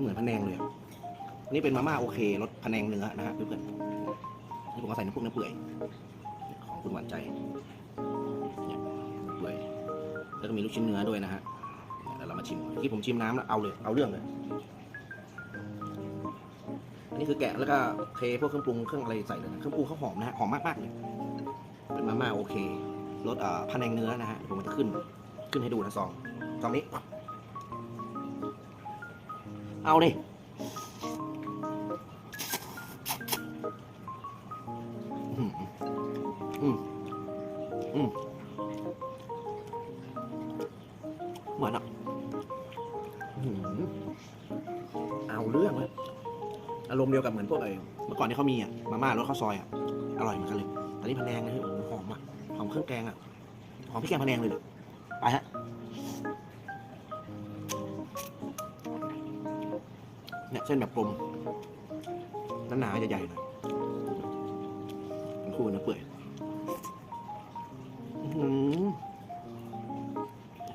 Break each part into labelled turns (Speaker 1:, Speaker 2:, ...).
Speaker 1: เหมือนพะแนงเลยนี่เป็นมาม่าโอเครสพะแนงเนื้อนะฮะเพื่อนๆนี่ผมก็ใส่น้ำพวกเนื้อเปื่อยของคุณหวานใจเนี่ยเปื่อยแล้วก็มีลูกชิ้นเนื้อด้วยนะฮะเดี๋ยวเรามาชิมเมื่ผมชิมน้ำแล้วเอาเลยเอาเรื่องเลยอันนี้คือแกะแล้วก็เทพวกเครื่องปรุงเครื่องอะไรใส่เลยนะเครื่องปรุงเขาหอมนะฮะหอมมากๆเลยเป็นมาม่าโอเครสอ่าพะแนงเนื้อนะฮะผมจะขึ้นขึ้นให้ดูนะซองซองนี้ เอาดิอืมอืมอืมหมือนอะอืมเอาเรื่องเลยอารมณ์เดียวกับเหมือนพวกไอ้เมื่อก่อนที่เขามีอะมาม่ารสข้าวซอยอะ อร่อยเหมือนกันเลย ตอนนี้พะแนงนะเฮ้ยโอ้โหหอมอะ หอมเครื่องแกงอะ หอมพริกแกงพะแนงเลยเลยไปฮะ เนี่ยเส้นแบบกลมหนาๆใหญ่ๆหน่อยคู่กับเนื้อเปื่อย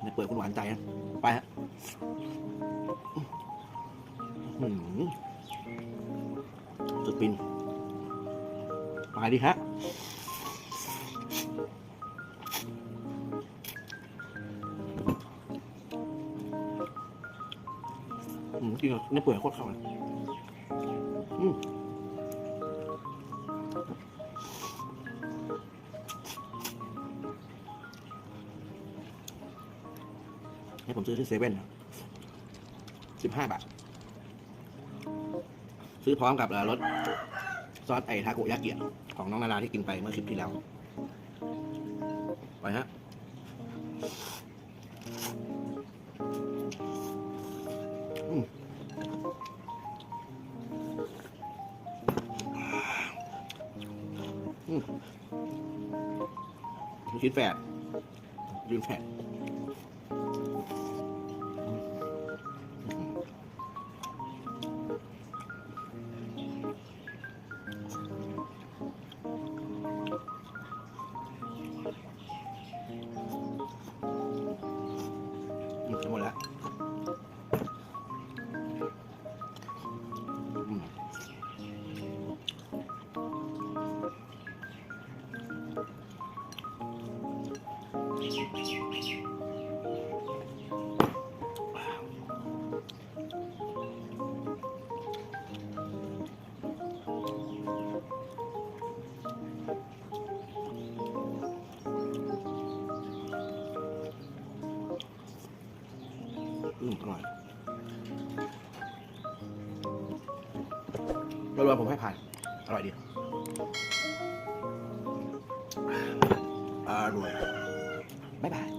Speaker 1: เนื้อเปื่อยคุณหวานใจนะไปฮะสุดปินไปดิฮะ อืมกินกับเนื้อเปื่อยโคตรเข้าเลยอืมนี่ผมซื้อที่เซเว่นสิบห้าบาท ซื้อพร้อมกับรสซอสไอทาโกยากิะของน้องนาราที่กินไปเมื่อคลิปที่แล้ว ไปฮะ ชิ้นแฝดยืนแฝดหมดแล้ว อืมอร่อยรวมๆผมให้ผ่าน อร่อยดีอร่อย บ๊ายบาย